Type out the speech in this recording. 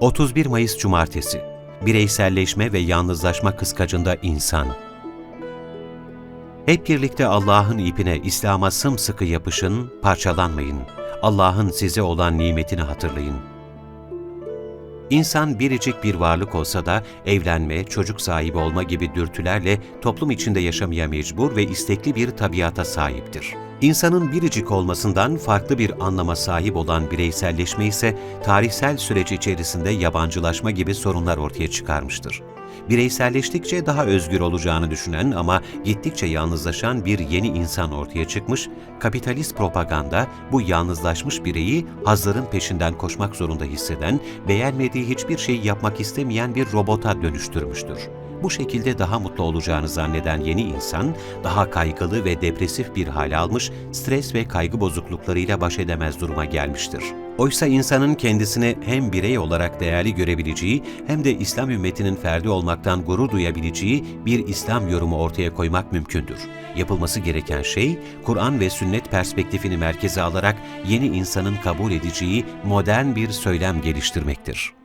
31 Mayıs Cumartesi Bireyselleşme ve yalnızlaşma kıskacında insan. Hep birlikte Allah'ın ipine, İslam'a sımsıkı yapışın, parçalanmayın. Allah'ın size olan nimetini hatırlayın. İnsan biricik bir varlık olsa da evlenme, çocuk sahibi olma gibi dürtülerle toplum içinde yaşamaya mecbur ve istekli bir tabiata sahiptir. İnsanın biricik olmasından farklı bir anlama sahip olan bireyselleşme ise tarihsel süreç içerisinde yabancılaşma gibi sorunlar ortaya çıkarmıştır. Bireyselleştikçe daha özgür olacağını düşünen ama gittikçe yalnızlaşan bir yeni insan ortaya çıkmış, kapitalist propaganda bu yalnızlaşmış bireyi hazların peşinden koşmak zorunda hisseden, beğenmediği hiçbir şeyi yapmak istemeyen bir robota dönüştürmüştür. Bu şekilde daha mutlu olacağını zanneden yeni insan, daha kaygılı ve depresif bir hale almış, stres ve kaygı bozukluklarıyla baş edemez duruma gelmiştir. Oysa insanın kendisini hem birey olarak değerli görebileceği hem de İslam ümmetinin ferdi olmaktan gurur duyabileceği bir İslam yorumu ortaya koymak mümkündür. Yapılması gereken şey, Kur'an ve sünnet perspektifini merkeze alarak yeni insanın kabul edeceği modern bir söylem geliştirmektir.